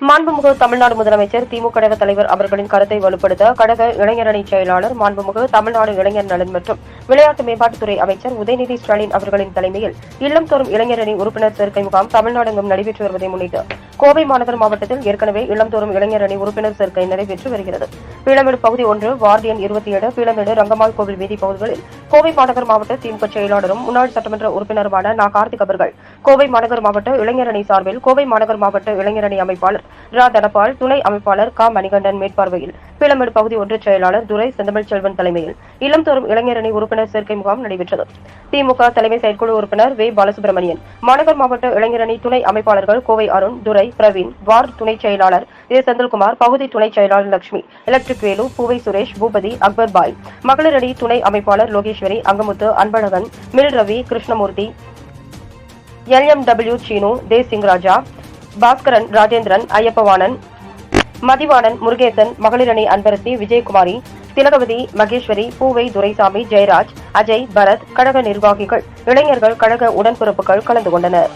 மாண்புமிகு தமிழ்நாடு முதலமைச்சர் திமுக கழக தலைவர் அவர்களின் கருத்தை வலுப்படுத்த கழக இளைஞரணி செயலாளர் மாண்புமிகு தமிழ்நாடு இளைஞர் நலன் மற்றும் விளையாட்டு மேம்பாட்டுத்துறை அமைச்சர் உதயநிதி ஸ்டாலின் அவர்களின் தலைமையில் இல்லம் தோறும் இளைஞரணி உறுப்பினர் சேர்க்கை முகாம் தமிழ்நாடெங்கும் நடைபெற்று வருவதை முன்னிட்டு கோவை மாநகர் மாவட்டத்தில் ஏற்கனவே இல்லம்தோறும் இளைஞரணி உறுப்பினர் சேர்க்கை நடைபெற்று வருகிறது. பீளமேடு பகுதி ஒன்று வார்டு எண் இருபத்தி ஏழு பீளமேடு ரங்கம்மாள் கோவில் வீதி பகுதிகளில் கோவை மாநகர் மாவட்ட திமுக செயலாளரும் முன்னாள் சட்டமன்ற உறுப்பினருமான நா. கார்த்திக் அவர்கள் கோவை மாநகர் மாவட்ட இளைஞரணி சார்பில் கோவை மாநகர் மாவட்ட இளைஞரணி அமைப்பாளர் ரா. தனபால் துணை அமைப்பாளர் கா. மணிகண்டன் மேற்பார்வையில் பீளமேடு பகுதி ஒன்று செயலாளர் துரை செந்தமிழ் செல்வன் தலைமையில் இல்லம்தோறும் இளைஞரணி உறுப்பினர் சேர்க்கை முகாம் நடைபெற்றது. திமுக தலைமை செயற்குழு உறுப்பினர் வே. பாலசுப்ரமணியன் மாநகர் மாவட்ட இளைஞரணி துணை அமைப்பாளர்கள் கோவை அருண் துரை பிரவீன் வார்டு துணை செயலாளர் ஏ. செந்தில்குமார் பகுதி துணை செயலாளர் லட்சுமி எலக்ட்ரிக் வேலு பூவை சுரேஷ் பூபதி அக்பர் பாய் மகளிரணி துணை அமைப்பாளர் லோகேஸ்வரி அங்கமுத்து அன்பழகன் மில் ரவி கிருஷ்ணமூர்த்தி எல்எம்டபிள்யூ சீனு தேசிங் ராஜா பாஸ்கரன் ராஜேந்திரன் ஐயப்பவாணன் மதிவாணன் முருகேசன் மகளிரணி அன்பரசி விஜயகுமாரி திலகவதி மகேஸ்வரி பூவை துரைசாமி ஜெயராஜ் அஜய் பரத் கழக நிர்வாகிகள் இளைஞர்கள் கழக உடன்பிறப்புகள் கலந்து கொண்டனர்.